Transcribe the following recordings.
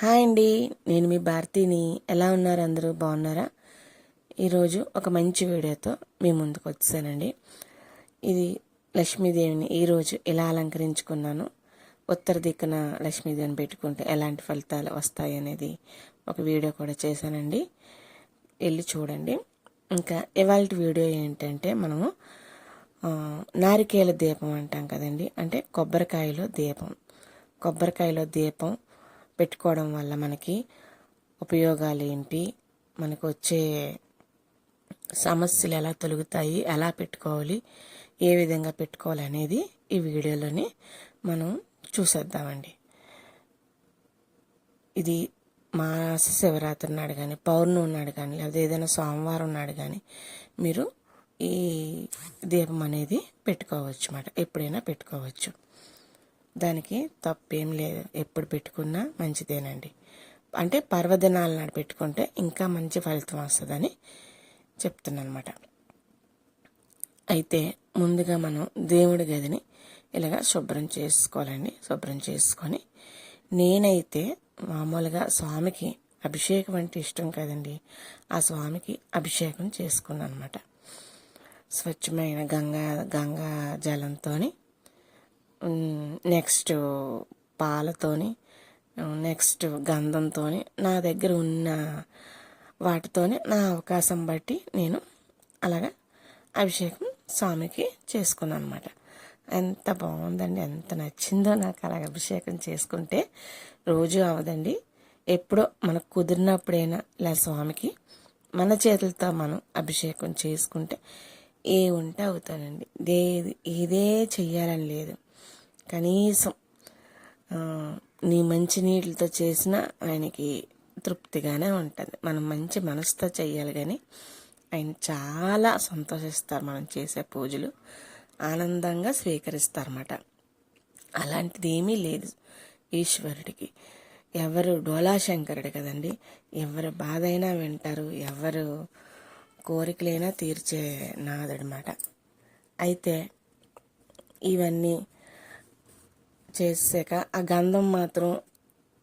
Hi అండి నేను మీ భారతిని. ఎలా ఉన్నారు అందరూ? బాగున్నారా? ఈరోజు ఒక మంచి వీడియోతో మీ ముందుకు వచ్చానండి ఇది లక్ష్మీదేవిని ఈరోజు ఎలా అలంకరించుకున్నాను ఉత్తర దిక్కున లక్ష్మీదేవిని పెట్టుకుంటే ఎలాంటి ఫలితాలు వస్తాయి అనేది ఒక వీడియో కూడా చేశానండి. వెళ్ళి చూడండి. ఇంకా ఇవాళ వీడియో ఏంటంటే మనము నారికేల దీపం అంటాం కదండి. అంటే కొబ్బరికాయలో దీపం. కొబ్బరికాయలో దీపం పెట్టుకోవడం వల్ల మనకి ఉపయోగాలు ఏంటి? మనకు వచ్చే సమస్యలు ఎలా తొలుగుతాయి? ఎలా పెట్టుకోవాలి? ఏ విధంగా పెట్టుకోవాలి అనేది ఈ వీడియోలోని మనం చూసేద్దామండి. ఇది మాస శివరాత్రి నాడు కానీ పౌర్ణమి నాడు కానీ లేదా ఏదైనా సోమవారం నాడు కానీ మీరు ఈ దీపం అనేది పెట్టుకోవచ్చు అన్నమాట ఎప్పుడైనా పెట్టుకోవచ్చు. దానికి తప్పేం లేదు. ఎప్పుడు పెట్టుకున్నా మంచిదేనండి. అంటే పర్వదినాల నాడు పెట్టుకుంటే ఇంకా మంచి ఫలితం వస్తుందని చెప్తున్నాను అనమాట అయితే ముందుగా మనం దేవుడి గదిని ఇలాగ శుభ్రం చేసుకోవాలండి. శుభ్రం చేసుకొని నేనైతే మామూలుగా స్వామికి అభిషేకం అంటే ఇష్టం కదండి. ఆ స్వామికి అభిషేకం చేసుకున్నాను అనమాట స్వచ్ఛమైన గంగా గంగా జలంతోని నెక్స్ట్ పాలతోని నెక్స్ట్ గంధంతోని నా దగ్గర ఉన్న వాటితోనే నా అవకాశం బట్టి నేను అలాగా అభిషేకం స్వామికి చేసుకున్నాను అనమాట ఎంత బాగుందండి ఎంత నచ్చిందో నాకు అలాగ అభిషేకం చేసుకుంటే రోజు అవదండి. ఎప్పుడో మనకు కుదిరినప్పుడైనా ఇలా స్వామికి మన చేతులతో మనం అభిషేకం చేసుకుంటే ఏ ఉంటే అవుతానండి. దే ఇదే చెయ్యాలని లేదు. కనీసం నీ మంచి నీళ్ళతో చేసిన ఆయనకి తృప్తిగానే ఉంటుంది. మనం మంచి మనసుతో చెయ్యాలి కానీ ఆయన చాలా సంతోషిస్తారు మనం చేసే పూజలు. ఆనందంగా స్వీకరిస్తారన్నమాట. అలాంటిది ఏమీ లేదు ఈశ్వరుడికి. ఎవరు డోలాశంకరుడు కదండి ఎవరు బాధ అయినా వింటారు ఎవరు కోరికలైనా తీర్చే నాదనమాట అయితే ఇవన్నీ చేసాక ఆ గంధం మాత్రం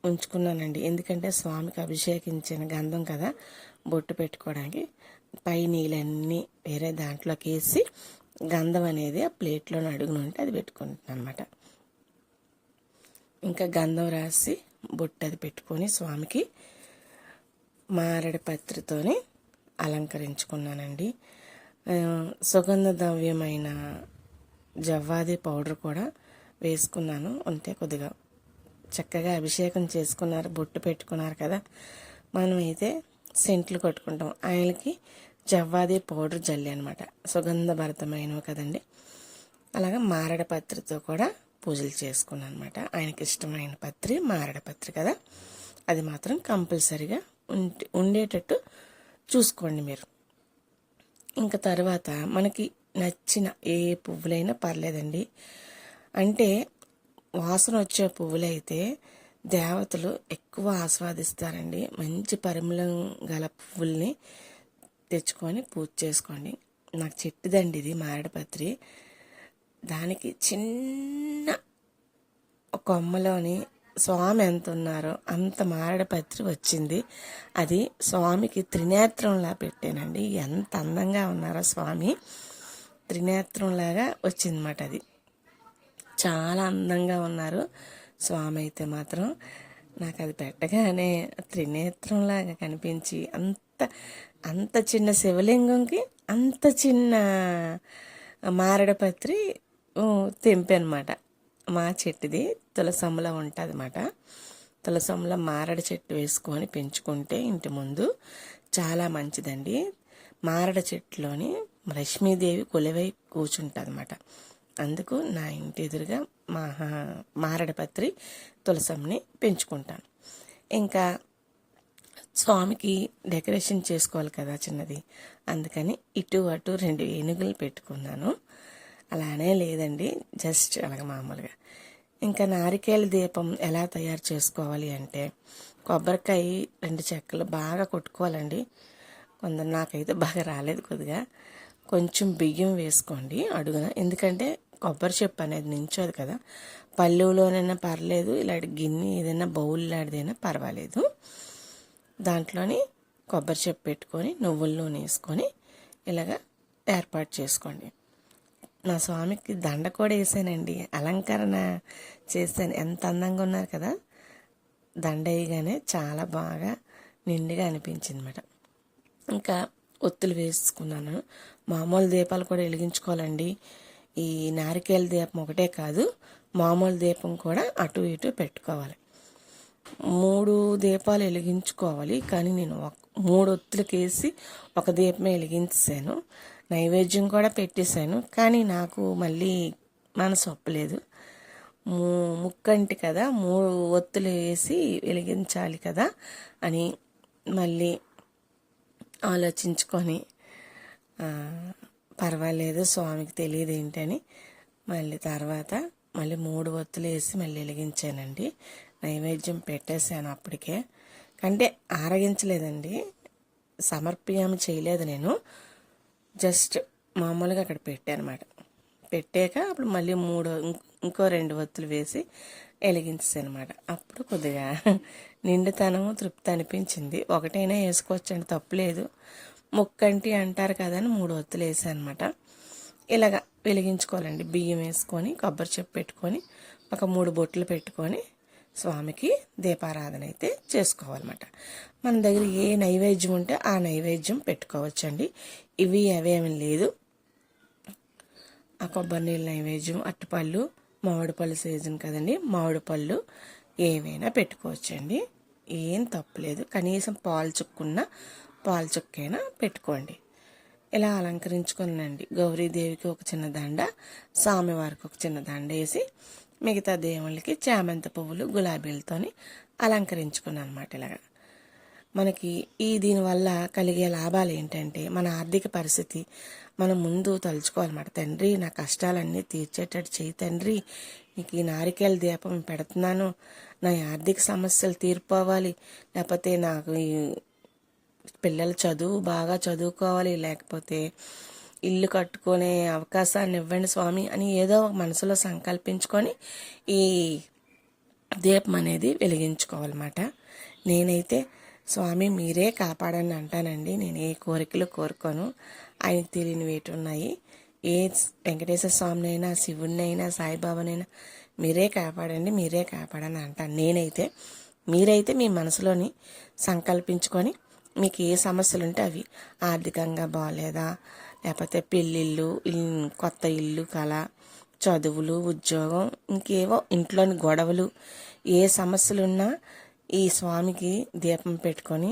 ఉంచుకున్నానండి. ఎందుకంటే స్వామికి అభిషేకించిన గంధం కదా బొట్టు పెట్టుకోవడానికి. పై నీళ్ళన్నీ వేరే దాంట్లోకి వేసి గంధం అనేది ఆ ప్లేట్లో అడుగును ఉంటే అది పెట్టుకుంటున్నాను అనమాట ఇంకా గంధం రాసి బొట్టు అది పెట్టుకొని స్వామికి మారడి పత్రితోని అలంకరించుకున్నానండి. సుగంధ ద్రవ్యమైన జవ్వాది పౌడర్ కూడా వేసుకున్నాను. ఉంటే కొద్దిగా చక్కగా అభిషేకం చేసుకున్నారు బొట్టు పెట్టుకున్నారు కదా. మనమైతే సెంట్లు కొట్టుకుంటాం. ఆయనకి జవ్వాది పౌడర్ జల్లి అనమాట సుగంధభరితమైనవి కదండి. అలాగా మారడ పత్రితో కూడా పూజలు చేసుకున్నాను అనమాట ఆయనకి ఇష్టమైన పత్రి మారడ పత్రి కదా. అది మాత్రం కంపల్సరిగా ఉంటే ఉండేటట్టు చూసుకోండి మీరు. ఇంకా తర్వాత మనకి నచ్చిన ఏ పువ్వులైనా పర్లేదండి. అంటే వాసన వచ్చే పువ్వులైతే దేవతలు ఎక్కువ ఆస్వాదిస్తారండి. మంచి పరిమళం గల పువ్వుల్ని తెచ్చుకొని పూజ చేసుకోండి. నాకు చెట్టుదండి ఇది మారేడుపత్రి దానికి చిన్న కొమ్మలోని స్వామి ఎంత ఉన్నారో అంత మారడపత్రి వచ్చింది. అది స్వామికి త్రినేత్రంలా పెట్టానండి. ఎంత అందంగా ఉన్నారో స్వామి త్రినేత్రంలాగా వచ్చిందన్నమాట అది. చాలా అందంగా ఉన్నారు. స్వామి అయితే మాత్రం నాకు అది పెట్టగానే త్రినేత్రంలాగా కనిపించి అంత అంత చిన్న శివలింగంకి అంత చిన్న మారడపత్రి తెంపనమాట. మా చెట్టుది తులసమ్మలో ఉంటుంది అన్నమాట తులసమ్మలో మారడి చెట్టు వేసుకొని పెంచుకుంటే ఇంటి ముందు చాలా మంచిదండి. మారడ చెట్టులోని లక్ష్మీదేవి కొలివై కూర్చుంటుంది అనమాట అందుకు నా ఇంటి ఎదురుగా మా మారడపత్రి తులసంని పెంచుకుంటాను. ఇంకా స్వామికి డెకరేషన్ చేసుకోవాలి కదా చిన్నది. అందుకని ఇటు అటు రెండు ఏనుగులు పెట్టుకున్నాను. అలానే లేదండి జస్ట్ అలాగ మామూలుగా. ఇంకా నారికేల దీపం ఎలా తయారు చేసుకోవాలి అంటే కొబ్బరికాయ రెండు చెక్కలు బాగా కొట్టుకోవాలండి. కొందరు నాకైతే బాగా రాలేదు కొద్దిగా. కొంచెం బియ్యం వేసుకోండి అడుగున. ఎందుకంటే కొబ్బరి చెప్పు అనేది నించోదు కదా. పళ్ళులోనైనా పర్లేదు ఇలాంటి గిన్నె ఏదైనా బౌల్ లాంటిదైనా పర్వాలేదు. దాంట్లోని కొబ్బరి చెప్పు పెట్టుకొని నువ్వుల నూనె వేసుకొని ఇలాగ ఏర్పాటు చేసుకోండి. నా స్వామికి దండ కూడా వేసానండి. అలంకరణ చేశాను. ఎంత అందంగా ఉన్నారు కదా. దండ వేయగానే చాలా బాగా నిండుగా అనిపించింది అనమాట ఇంకా ఒత్తులు వేసుకున్నాను. మామూలు దీపాలు కూడా వెలిగించుకోవాలండి. ఈ నారికేల దీపం ఒకటే కాదు మామూలు దీపం కూడా అటు ఇటు పెట్టుకోవాలి. మూడు దీపాలు వెలిగించుకోవాలి కానీ నేను ఒక మూడు ఒత్తులకేసి వేసి ఒక దీపమే వెలిగించాను నైవేద్యం కూడా పెట్టేశాను కానీ నాకు మళ్ళీ మనసు ఒప్పలేదు. మూ ముక్కంటి కదా మూడు ఒత్తులు వేసి వెలిగించాలి కదా అని మళ్ళీ ఆలోచించుకొని పర్వాలేదు స్వామికి తెలియదు ఏంటని మళ్ళీ తర్వాత మళ్ళీ మూడు ఒత్తులు వేసి మళ్ళీ వెలిగించానండి. నైవేద్యం పెట్టేశాను అప్పటికే. అంటే ఆరగించలేదండి. సమర్పయామి చేయలేదు నేను. జస్ట్ మామూలుగా అక్కడ పెట్టానమాట. పెట్టాక అప్పుడు మళ్ళీ మూడు ఇంకో రెండు ఒత్తులు వేసి వెలిగించాను అనమాట అప్పుడు కొద్దిగా నిండుతనము తృప్తి అనిపించింది. ఒకటైనా వేసుకోవచ్చండి తప్పులేదు. ముక్కంటి అంటారు కదా అని మూడు ఒత్తులు వేసాను అనమాట ఇలాగ వెలిగించుకోవాలండి. బియ్యం వేసుకొని కొబ్బరి చెప్పు పెట్టుకొని ఒక మూడు బొట్లు పెట్టుకొని స్వామికి దీపారాధన అయితే చేసుకోవాలన్నమాట. మన దగ్గర ఏ నైవేద్యం ఉంటే ఆ నైవేద్యం పెట్టుకోవచ్చండి. ఇవి అవేమి లేదు. ఆ కొబ్బరి నీళ్ళ నైవేద్యం అట్టుపళ్ళు మామిడి పళ్ళు సీజన్ కదండి. మామిడి పళ్ళు ఏవైనా పెట్టుకోవచ్చండి. ఏం తప్పులేదు కనీసం పాలు చుక్కున్న పాల చుక్కైనా పెట్టుకోండి. ఇలా అలంకరించుకునండి. గౌరీదేవికి ఒక చిన్న దండ స్వామివారికి ఒక చిన్న దండ వేసి మిగతా దేవుళ్ళకి చామంతి పువ్వులు గులాబీలతోని అలంకరించుకున్నాను అనమాట ఇలాగా. మనకి ఈ దీనివల్ల కలిగే లాభాలు ఏంటంటే మన ఆర్థిక పరిస్థితి మనం ముందు తలుచుకోవాలన్నమాట. తండ్రి నా కష్టాలన్నీ తీర్చేటట్టు చేయి తండ్రి నీకు ఈ నారికేల దీపం పెడుతున్నాను నా ఆర్థిక సమస్యలు తీరిపోవాలి లేకపోతే నాకు పిల్లలు చదువు బాగా చదువుకోవాలి లేకపోతే ఇల్లు కట్టుకునే అవకాశాన్ని ఇవ్వండి స్వామి అని ఏదో ఒక మనసులో సంకల్పించుకొని ఈ దీపం అనేది వెలిగించుకోవాలన్నమాట. నేనైతే స్వామి మీరే కాపాడని అంటానండి. నేను ఏ కోరికలు కోరుకోను. ఆయనకు తెలియని వేటి ఉన్నాయి. ఏ వెంకటేశ్వర స్వామినైనా శివుడినైనా సాయిబాబానైనా మీరే కాపాడండి మీరే కాపాడని అంటాను. నేనైతే మీరైతే మీ మనసులోని సంకల్పించుకొని మీకు ఏ సమస్యలు ఉంటే అవి ఆర్థికంగా బాగాలేదా లేకపోతే పెళ్ళిళ్ళు కొత్త ఇల్లు కళ చదువులు ఉద్యోగం ఇంకేవో ఇంట్లోని గొడవలు ఏ సమస్యలు ఉన్నా ఈ స్వామికి దీపం పెట్టుకొని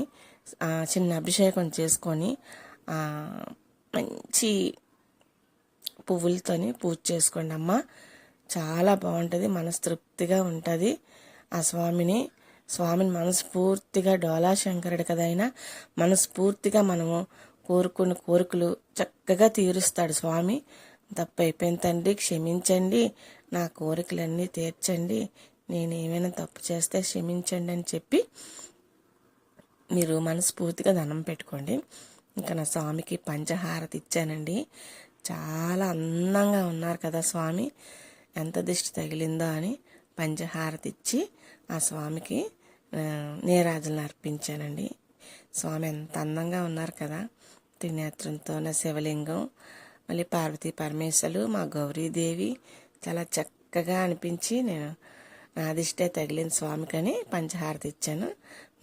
చిన్న అభిషేకం చేసుకొని మంచి పువ్వులతోని పూజ చేసుకోండి అమ్మ చాలా బాగుంటుంది మనస్తృప్తిగా ఉంటుంది. ఆ స్వామిని స్వామిని మనస్ఫూర్తిగా డోలా శంకరుడు కదా మనస్ఫూర్తిగా మనము కోరుకున్న కోరికలు చక్కగా తీరుస్తాడు స్వామి. తప్పైపోయిన తండ్రి క్షమించండి. నా కోరికలన్నీ తీర్చండి. నేను ఏమైనా తప్పు చేస్తే క్షమించండి అని చెప్పి మీరు మనస్ఫూర్తిగా దండం పెట్టుకోండి. ఇంకా నా స్వామికి పంచహారతి ఇచ్చానండి. చాలా అందంగా ఉన్నారు కదా స్వామి. ఎంత దిష్టి తగిలిందో అని. పంచహారతి ఇచ్చి ఆ స్వామికి నీరాజులను అర్పించానండి స్వామి ఎంత అందంగా ఉన్నారు కదా. త్రినేత్రంతో నా శివలింగం మళ్ళీ పార్వతీ పరమేశ్వరులు మా గౌరీదేవి చాలా చక్కగా అనిపించి నేను నా దిష్టే తగిలిన స్వామికని పంచహారతి ఇచ్చాను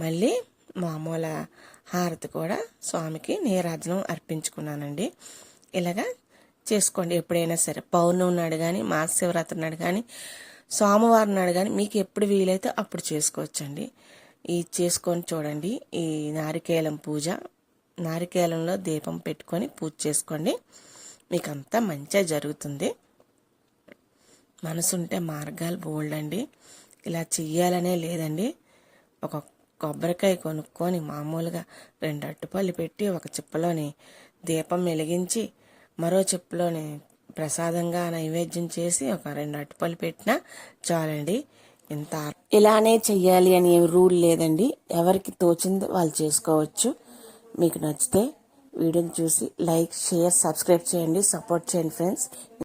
మళ్ళీ మామూలు హారతి కూడా స్వామికి నీరాజనం అర్పించుకున్నానండి. ఇలాగా చేసుకోండి. ఎప్పుడైనా సరే పౌర్ణమి నాడు కానీ మహాశివరాత్రి నాడు కానీ సోమవారం నాడు కానీ మీకు ఎప్పుడు వీలైతే అప్పుడు చేసుకోవచ్చండి. ఈ చేసుకొని చూడండి ఈ నారికేలం పూజ. నారికేలంలో దీపం పెట్టుకొని పూజ చేసుకోండి. మీకు అంతా మంచిగా జరుగుతుంది. మనసుంటే మార్గాలు బోల్డ్ అండి. ఇలా చెయ్యాలనే లేదండి. ఒక కొబ్బరికాయ కొనుక్కొని మామూలుగా రెండు అట్టుపళ్ళు పెట్టి ఒక చిప్పలోని దీపం వెలిగించి మరో చిప్పలోని ప్రసాదంగా నైవేద్యం చేసి ఒక రెండు అటుపలు పెట్టినా చాలండి. ఇంత ఇలానే చెయ్యాలి అని రూల్ లేదండి. ఎవరికి తోచింది వాళ్ళు చేసుకోవచ్చు. మీకు నచ్చితే వీడియోని చూసి లైక్ షేర్ సబ్స్క్రైబ్ చేయండి. సపోర్ట్ చేయండి ఫ్రెండ్స్.